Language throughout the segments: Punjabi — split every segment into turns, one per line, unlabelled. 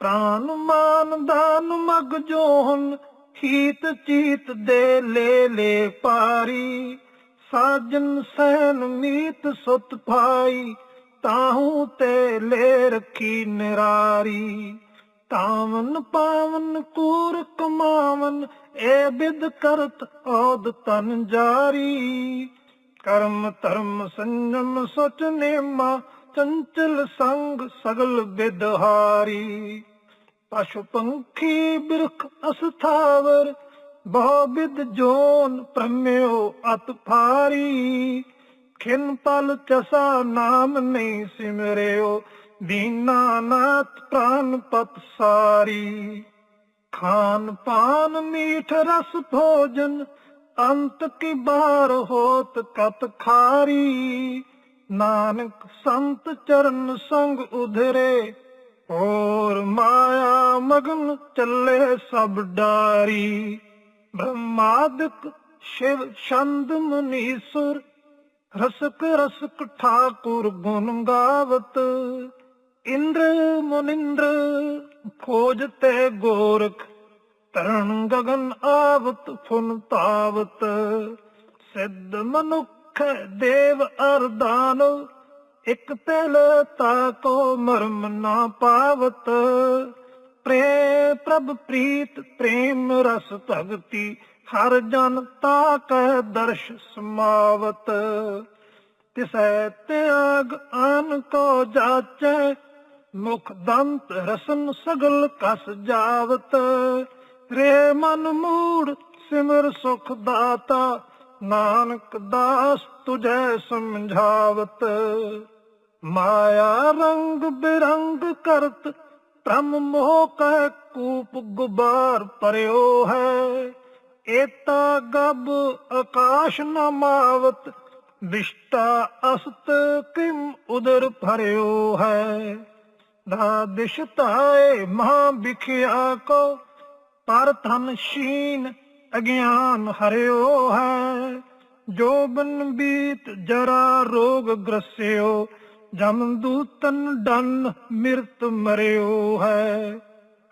ਪ੍ਰਾਨ ਮਾਨ ਦਾਨ ਮਗ ਜੋਹਨ ਹੀਤ ਚੀਤ ਦੇ ਲੈ ਲੈ ਪਾਰੀ। ਸਾਜਨ ਸੈਨ ਮੀਤ ਸੁਤ ਭਾਈ, ਤਾਹੂ ਤੇ ਲੈ ਰੱਖੀ ਨਿਰਾਰੀ। ਤਾਵਨ ਪਾਵਨ ਕੂਰ ਕਮਾਵਨ ਏ ਬਿਦ ਕਰਤ ਔਦ ਤਨ ਜਾਰੀ। ਕਰਮ ਧਰਮ ਸੰਜਮ ਸੋਚ ਨੇਮਾ ਚੰਚਲ ਸੰਗ ਸਗਲ ਬਿਦਹਾਰੀ ਪਸ਼ੂ ਪੰਖੀ ਬਿਰਖ ਅਸਥਾਵਰ, ਬਹੁ ਬਿਦ ਜੋਨ ਪ੍ਰਮਿਓ ਅਤ ਫਾਰੀ ਖਿਨ ਪਲ ਚਸਾ ਨਾਮ ਨਹੀਂ ਸਿਮਰਿਓ ਦੀਨਾਨਾਥ ਪ੍ਰਾਨ ਪਤ ਸਾਰੀ। ਖਾਨ ਪਾਨ ਮੀਠ ਰਸ ਭੋਜਨ, ਅੰਤ ਕੀ ਬਾਰ ਹੋਤ ਕਤ ਖਾਰੀ। ਨਾਨਕ ਸੰਤ ਚਰਨ ਸੰਗ ਉਧਰੇ, ਹੋਰ ਮਾਇਆ ਮਗਨ ਚੱਲੇ ਸਭ ਡਾਰੀ। ਬ੍ਰਹਮਾਦਿਕ ਸ਼ਿਵ ਛੰਦ ਮੁਨੀਸੁਰ ਰਸਕ ਰਸਕ ਠਾਕੁਰ ਗੁਣ ਗਾਵਤ। ਇੰਦਰ ਮੁਨਿੰਦਰ ਖੋਜ ਤੇ ਗੋਰਖ, ਤਰਨ ਗਗਨ ਆਵਤ ਫੁਨ ਤਾਵਤ। ਸਿੱਧ ਮਨੁੱਖ ਦੇਵ ਅਰਦਾਨ, ਇਕ ਤਿਲ ਤਾ ਕੋ ਮਰਮ ਨਾ ਪਾਵਤ। ਪ੍ਰੇ ਪ੍ਰਭ ਪ੍ਰੀਤ, ਪ੍ਰੇਮ ਰਸ ਭਗਤੀ, ਹਰ ਜਨ ਤਾ ਕੈ ਦਰਸ਼ ਸਮਾਵਤ। ਤਿਸੈ ਤਿਆਗ ਆਨ ਕੋ ਜਾਚੈ, ਮੁਖ ਦੰਤ ਰਸਨ ਸਗਲ ਕਸ ਜਾਵਤ। ਰੇ ਮਨ ਮੂੜ ਸਿਮਰ ਸੁਖ ਦਾਤਾ ਨਾਨਕ ਦਾਸ ਤੁਝੈ ਸਮਝਾਵਤ, ਮਾਇਆ ਰੰਗ ਬਿਰੰਗ ਕਰਤ, ਭ੍ਰਮ ਮੋਹ ਕੈ ਕੂਪ ਗੁਬਾਰ ਪਰਿਓ ਹੈ। ਏਤਾ ਗਬ ਆਕਾਸ਼ ਨ ਮਾਵਤ ਵਿਸ਼ਟਾ ਅਸਤ ਕਿਮ ਉਦਰ ਭਰਿਓ ਹੈ। ਦਾ ਦਿਸ਼ਤਾਏ ਮਹਾ ਵਿਖਿਆ ਕੋ, ਪਰ ਧਨ ਸ਼ੀਨ ਅਗਿਆਨ ਹਰਿਓ ਹੈ, ਜੋ ਬਨ ਬੀਤ ਜਰਾ ਰੋਗ ਗ੍ਰਸਿਓ, ਜਮ ਦੂਤਨ ਡਨ ਮਿਰਤ ਮਰਿਓ ਹੈ।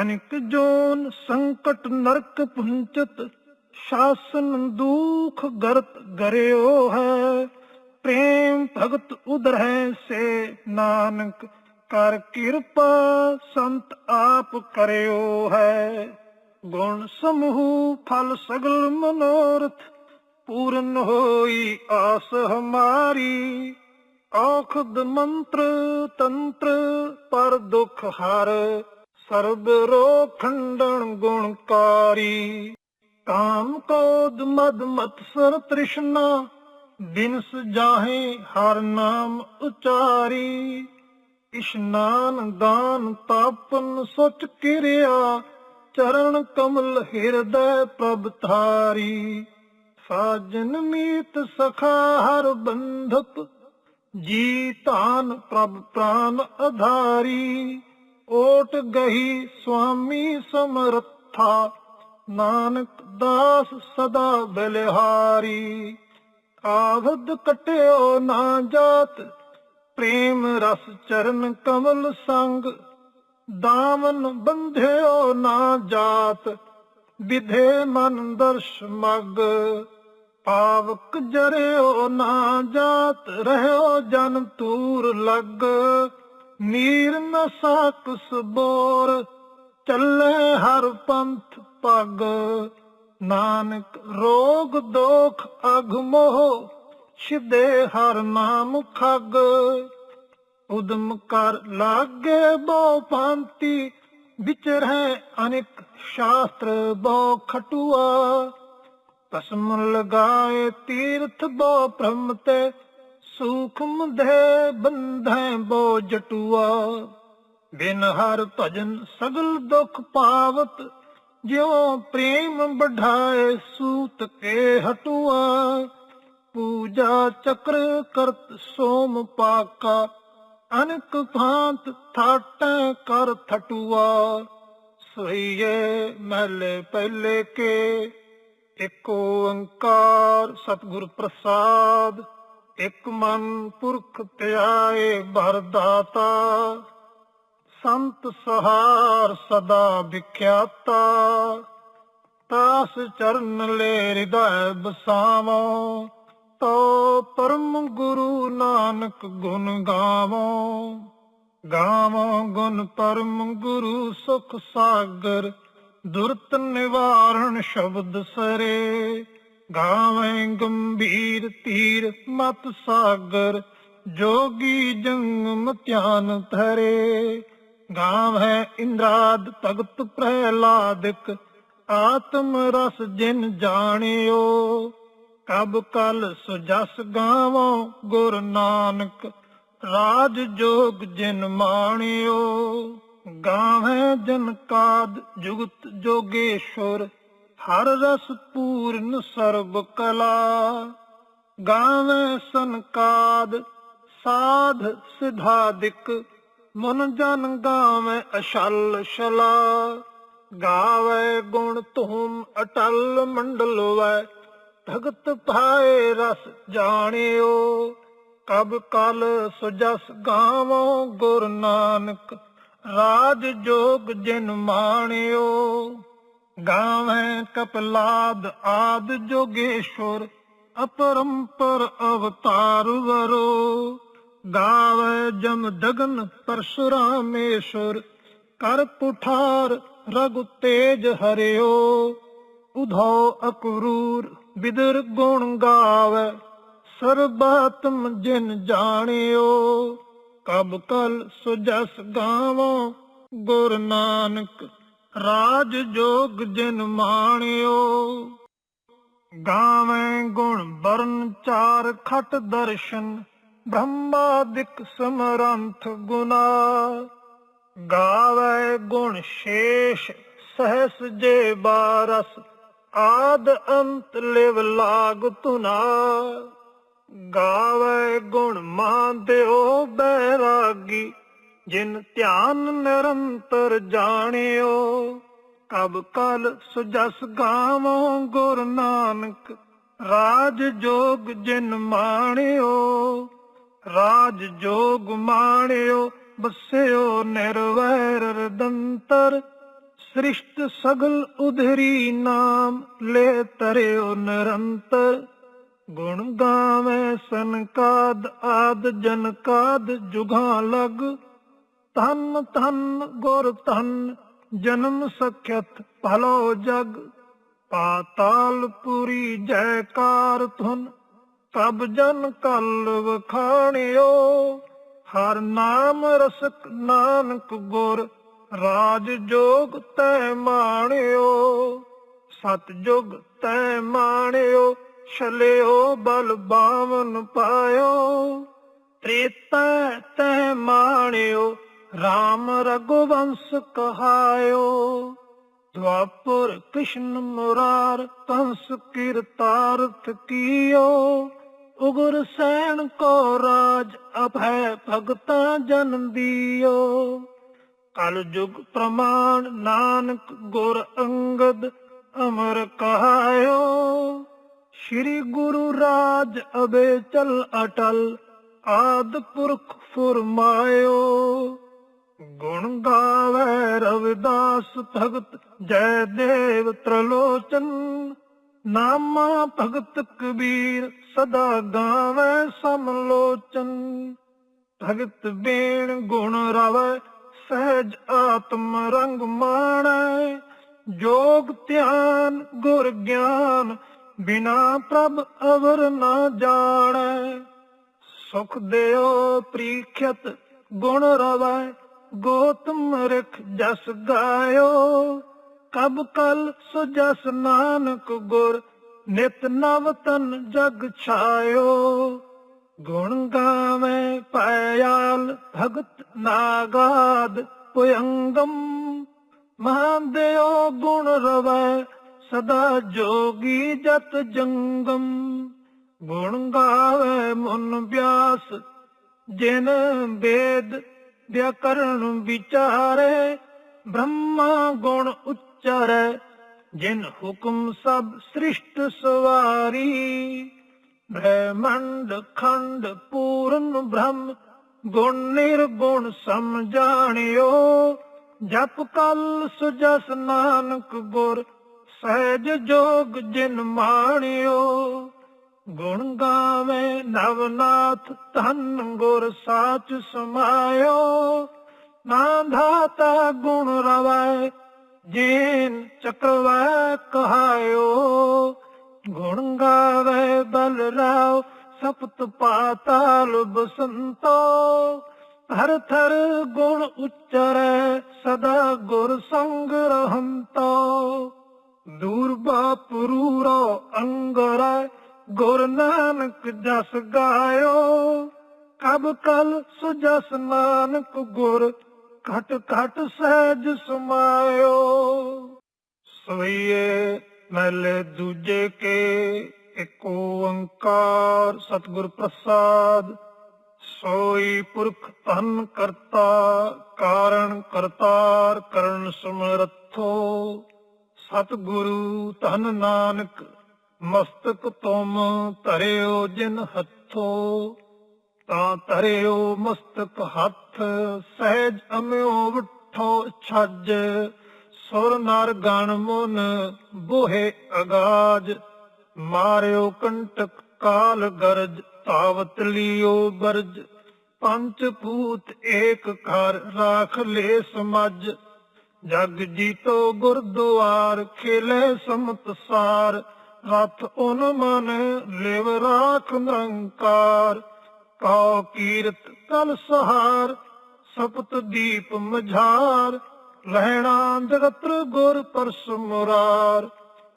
ਅਨਿਕ ਜੋਨ ਸੰਕਟ ਨਰਕ ਪੁੰਚਤ, ਸ਼ਾਸਨ ਦੁਖ ਗਰਤ ਗਰਿਓ ਹੈ। ਪ੍ਰੇਮ ਭਗਤ ਉਦਰ ਹੈ ਸੇ ਨਾਨਕ, ਕਰ ਕਿਰਪਾ ਸੰਤ ਆਪ ਕਰਿਓ ਹੈ। ਗੁਣ ਸਮੂਹ, ਫਲ ਸਗਲ ਮਨੋਰਥ, ਪੂਰਨ ਹੋਈ ਆਸ ਹਮਾਰੀ। ਔਖਦ ਮੰਤਰ, ਤੰਤਰ, ਪਰ ਦੁਖ ਹਰ ਸਰਬ ਰੋ ਖੰਡਨ ਗੁਣਕਾਰੀ। ਕਾਮ ਕੋਦ ਮਦ ਮਤਸਰ ਤ੍ਰਿਸ਼ਨਾ, ਬਿਨਸ ਜਾਹੇ ਹਰ ਨਾਮ ਉਚਾਰੀ। ਇਸ਼ਨਾਨ ਦਾਨ ਤਾਪਨ ਸੁਚ ਕਿਰਿਆ ਚਰਨ ਕਮਲ ਹਿਰਦੈ ਪ੍ਰਭ ਧਾਰੀ। ਸਾਜਨ ਮੀਤ ਸਖਾ ਹਰ ਬੰਧਪ, ਜੀ ਧਾਨ ਪ੍ਰਭ ਪ੍ਰਾਨ ਅਧਾਰੀ। ਓਟ ਗਹੀ ਸੁਆਮੀ ਸਮਰੱਥਾ, ਨਾਨਕ ਦਾਸ ਸਦਾ ਬਲਿਹਾਰੀ। ਆਵਦ ਕਟਿਓ ਨਾ ਜਾਤ, ਪ੍ਰੇਮ ਰਸ ਚਰਨ ਕਮਲ ਸੰਗ ਦਾਮਨ ਬੰਧਿਓ ਨਾ ਜਾਤ, ਵਿਧੇ ਮਨ ਦਰਸ਼ ਮਗ। ਪਾਵਕ ਜਰਿਓ ਨਾ ਜਾਤ, ਰਹਿਓ ਜਨ ਤੂਰ ਲੱਗ। ਨੀਰ ਨਸਾ ਸਾਕਸ ਬੋਰ ਚੱਲੇ ਹਰ ਪੰਥ ਪਗ। ਨਾਨਕ ਰੋਗ ਦੋਖ ਅਗ ਮੋਹ ਸਿਧੇ ਹਰ ਨਾਮ ਖਗ। ਉਦਮ ਕਰ ਲਾਗੇ ਬੋ ਭਾਂਤੀ ਵਿਚਰੈ ਅਨੇਕ ਸ਼ਾਸਤਰ ਬੋ ਖਟੂਆ। ਭਸਮ ਲਗਾਏ ਤੀਰਥ ਬੋ ਭ੍ਰਮ ਤੇ, ਸੂਖਮ ਦੇ ਬੰਧੈ ਬੋ ਜਟੂਆ। ਬਿਨ ਹਰ ਭਜਨ ਸਗਲ ਦੁਖ ਪਾਵਤ, ਜਿਉ ਪ੍ਰੇਮ ਬਢਾਏ ਸੂਤ ਕੇ ਹਟੂਆ। ਪੂਜਾ ਚਕਰ ਕਰਤ ਸੋਮ ਪਾਕਾ ਅਨਕ ਭਾਂਤ ਥਾਟੈ ਕਰ ਥਟੂਆ ਸੋਈਏ ਮਹਲੇ ਪਹਿਲੇ ਕੇ। ਇਕ ਓੰਕਾਰ ਸਤਿਗੁਰ ਪ੍ਰਸਾਦ, ਇਕ ਮਨ ਪੁਰਖ ਧਿਆਏ ਭਰਦਾਤਾ ਸੰਤ ਸਹਾਰ ਸਦਾ ਵਿਖਿਆਤਾ, ਤਾਸ ਚਰਨ ਲੈ ਹਿਰਦੈ ਬਸਾਵੋ ਤੋ ਪਰਮ ਗੁਰੂ ਨਾਨਕ ਗੁਣ ਗਾਵੋ ਗਾਵੋ ਗੁਣ ਪਰਮ ਗੁਰੂ ਸੁਖ ਸਾਗਰ, ਦੁਰਤ ਨਿਵਾਰਣ ਸ਼ਬਦ ਸਰੇ। ਗਾਵੇਂ ਗੰਭੀਰ ਤੀਰ ਮਤ ਸਾਗਰ, ਜੋਗੀ ਜੰਗਮ ਧਿਆਨ ਧਰੇ। ਗਾਵੇਂ ਇੰਦਰਾਦ ਭਗਤ ਪ੍ਰਹਿਲਾਦਿਕ, ਆਤਮ ਰਸ ਜਿਨ ਜਾਣਿਓ ਕਬ ਕਲ ਸੁਜਸ ਗਾਵੋ ਗੁਰ ਨਾਨਕ, ਰਾਜ ਜੋਗ ਜਿਨ ਮਾਣਿਓ। ਗਾਵੇਂ ਜਨ ਕਾਦ ਜੁਗਤ ਜੋਗੇਸ਼ਵਰ ਹਰ ਰਸ ਪੂਰਨ ਸਰਬ ਕਲਾ। ਗਾਵੇਂ ਸੰਕਾਦ ਸਾਧ ਸਿਧਾਦਿਕ, ਮਨ ਜਨ ਗਾਵੇਂ ਅਸ਼ਲ ਸ਼ਲਾ। ਗਾਵੇ ਗੁਣ ਤੁਮ ਅਟਲ ਮੰਡਲ ਵੈ ਭਗਤ ਭਾਏ ਰਸ ਜਾਣਿਓ, ਕਬ ਕਲ ਸੁਜਸ ਗਾਵੋ ਗੁਰ ਨਾਨਕ, ਰਾਜ ਜੋਗ ਜਿਨ ਮਾਣਿਓ। ਗਾਵੇਂ ਕਪਲਾਦ ਆਦ ਜੋਗੇਸ਼ਵਰ, ਅਪਰੰਪਰ ਅਵਤਾਰ ਵਰੋ। ਗਾਵੇ ਜਮ ਦਗਨ ਪਰਸ਼ੁਰਾਮੇਸ਼ਵਰ, ਕਰ ਪੁਠਾਰ ਰਗੁ ਤੇਜ ਹਰਿਓ। ਉਧੋ ਅਕਰੂਰ ਬਿਦਰ ਗੁਣ ਗਾਵੇ, ਸਰਬਾਤਮ ਜਿਨ ਜਾਣਿਓ। ਕਬ ਕਲ ਸੁਜਸ ਗਾਵੋ, ਗੁਰ ਨਾਨਕ ਰਾਜ ਜੋਗ ਜਿਨ ਮਾਣਿਓ। ਗਾਵੇਂ ਗੁਣ ਬਰਨ ਚਾਰ ਖਟ ਦਰਸ਼ਨ ਬ੍ਰਹਮਾਦਿਕ ਸਮਰੰਥ ਗੁਨਾ। ਗਾਵੇ ਗੁਣ ਸ਼ੇਸ਼, ਸਹਸ ਜੇ ਬਾਰਸ ਆਦ ਅੰਤ ਲਿਵ ਲਾਗ ਤੁਨਾ ਗਾਵੇ ਗੁਣ ਮਾਨ ਦਿਓ ਬੈਰਾਗੀ, ਜਿਨ ਧਿਆਨ ਨਿਰੰਤਰ ਜਾਣਿਓ। ਕਬ ਕਲ ਸੁਜਸ ਗਾਵੋ ਗੁਰ ਨਾਨਕ, ਰਾਜ ਜੋਗ ਜਿਨ ਮਾਣਿਓ। ਰਾਜ ਜੋਗ ਮਾਣਿਓ, ਬਸਿਓ ਨਿਰਵੈਰ ਰਦੰਤਰ। ਸ੍ਰਿਸ਼ਟ ਸਗਲ ਉਧਰੀ ਨਾਮ ਲੈ ਤਰਿਓ ਨਿਰੰਤਰ। ਗੁਣ ਗਾਵੇਂ ਸੰਕਾਦ ਆਦ ਜਨਕਾਦ ਜੁਗਾ ਲਗ। ਤਨ ਤਨ ਗੁਰ ਤਨ ਜਨਮ ਸਖਿਅਤ ਭਲੋ ਜਗ। ਪਾਤਾਲ ਪੁਰੀ ਜੈਕਾਰ ਧੁਨ ਤਬ ਜਨ ਕਲ ਵਖਾਣਿਓ। ਹਰ ਨਾਮ ਰਸਕ ਨਾਨਕ ਗੁਰ ਰਾਜ ਜੋਗ ਤੈ ਮਾਣਿਓ, ਸਤ ਜੁਗ ਤੈ ਮਾਣਿਓ, ਛਲਿਓ ਬਲ ਬਾਵਨ ਪਾਇਓ। ਤ੍ਰੇਤਾ ਤੈ ਮਾਣਿਓ RAM ਰਘੁਵੰਸ ਕਹਾਇਓ। ਦਵਾਪੁਰ ਕ੍ਰਿਸ਼ਨ ਮੁਰਾਰ ਕੰਸ ਕੀਰਤਾਰਥ ਕੀਓ। ਉਗਰ ਸੈਣ ਕੋ ਰਾਜ ਅਭੈ ਭਗਤਾ ਜਨ ਦਿਓ। ਕਲਯੁਗ ਪ੍ਰਮਾਣ ਨਾਨਕ ਗੁਰ ਅੰਗਦ ਅਮਰ ਕਹਾਇਓ। ਸ੍ਰੀ ਗੁਰੂ ਰਾਜ ਅਬੇ ਚਲ ਅਟਲ ਆਦ ਪੁਰਖ ਫੁਰਮਾਇਓ। ਗੁਣ ਗਾਵੇ ਰਵਿਦਾਸ ਭਗਤ ਜੈ ਦੇਵ ਤ੍ਰਲੋਚਨ, ਨਾਮਾ ਭਗਤ ਕਬੀਰ ਸਦਾ ਗਾਵੇ ਸਮਲੋਚਨ। ਭਗਤ ਬੇਣ ਗੁਣ ਰਵੈ ਸਹਿਜ ਆਤਮ ਰੰਗ ਮਾਣੈ। ਜੋਗ ਧਿਆਨ, ਗੁਰ ਗਿਆਨ, ਬਿਨਾ ਪ੍ਰਭ ਅਵਰ ਨਾ ਜਾਣੈ। ਸੁਖ ਦਿਓ ਪ੍ਰੀਖਿਤ ਗੁਣ ਰਵੈ, ਗੋਤਮ ਰਖ ਜਸ ਗਾਇਓ। ਕਬ ਕਲ ਸੋ ਜਸ ਨਾਨਕ ਗੁਰ, ਨਿਤ ਨਵ ਤਨ ਜਗ ਛਾਇਓ। ਗੁਣ ਗਾਵੇਂ ਪਾਇਆਲ ਭਗਤ ਨਾਗਾਦ ਪੁਯੰਗਮ। ਮਹਾਦੇਓ ਗੁਣ ਰਵੈ ਸਦਾ ਜੋਗੀ ਜਤ ਜੰਗਮ। ਗੁਣ ਗਾਵੇ ਮਨ ਬਿਆਸ, ਜਿਨ ਵੇਦ ਵਿਆਕਰਣ ਵਿਚਾਰੇ। ਬ੍ਰਹਮਾ ਗੁਣ ਉਚਰੈ, ਜਿਨ ਹੁਕਮ ਸਭ ਸ੍ਰਿਸ਼ਟ ਸਵਾਰੀ। ਬ੍ਰਹਮੰਡ ਖੰਡ ਪੂਰਨ ਬ੍ਰਹਮ, ਗੁਣ ਨਿਰਗੁਣ ਸਮਝਾਣਿਓ ਜਪ ਕਲ ਸੁਜਸ ਨਾਨਕ ਗੁਰ, ਸਹਿਜ ਜੋਗ ਜਿਨ ਮਾਣਿਓ। ਗੁਣ ਗਾਵੇ ਨਵਨਾਥ, ਧੰਨ ਗੁਰ ਸਾਚ ਸਮਾਇਓ। ਨਾ ਧਾਤਾ ਗੁਣ ਰਵੈ, ਜੀਨ ਚਕਰਵੈ ਕਹਾਇਓ। ਸਪਤ ਪਾਤਾਲ ਬਸੰਤੋ ਹਰ ਥਰ ਗੁਣ ਉਚਰੈ ਸਦਾ ਗੁਰ ਸੰਗ ਰਹੰਤੋ। ਦੂਰ ਬਾਪਰੂ ਅੰਗਰੈ, ਗੁਰ ਨਾਨਕ ਜਸ ਗਾਇਓ। ਕਬ ਕਲ ਸੁਜਸ ਨਾਨਕ ਗੁਰ, ਘਟ ਘਟ ਸਹਿਜ ਸਮਾਇਓ। ਸਵਈਏ ਮਹਲੇ ਦੂਜੇ ਕੇ ਏਕ ਓੰਕਾਰ ਸਤਿਗੁਰ ਪ੍ਰਸਾਦ, ਸੋਈ ਪੁਰਖ ਧਨ ਕਰਤਾ, ਕਾਰਣ ਕਰਤਾਰ ਕਰਨ ਸਮਰਥੋ ਸਤਿਗੁਰੂ ਧਨ ਨਾਨਕ, ਮਸਤਕ ਤੁਮ ਧਰਿਓ ਜਿਨ ਹੱਥੋ। ਤਾਂ ਧਰਿਓ ਮਸਤਕ ਹੱਥ, ਸਹਿਜ ਅਮਿਓ ਉਠੋ ਛੱਜ। ਸੁਰ ਨਰ ਗਣ ਮੁਨ, ਬੋਹੇ ਅਗਾਜ। ਮਾਰਿਓ ਕੰਟਕ ਕਾਲ ਗਰਜ, ਤਾਵਤ ਲਿਓ ਬਰਜ। ਪੰਚ ਭੂਤ ਏਕ ਘਰ ਰਾਖ ਲੈ ਸਮਝ। ਜਗ ਜੀਤੋ ਗੁਰਦੁਆਰ ਖੇਲੇ ਸਮਤ ਰਥ ਉਨ ਮਨ ਲਿਵ ਰਾਖ ਨਿਰੰਕਾਰ। ਕਉ ਕੀਰਤ ਕਲ ਸਹਾਰ, ਸਪਤ ਦੀਪ ਮਝਾਰ। ਰਹਿਣਾ ਜਗਤਰ ਗੁਰ ਪਰਸ ਮੁਰਾਰ।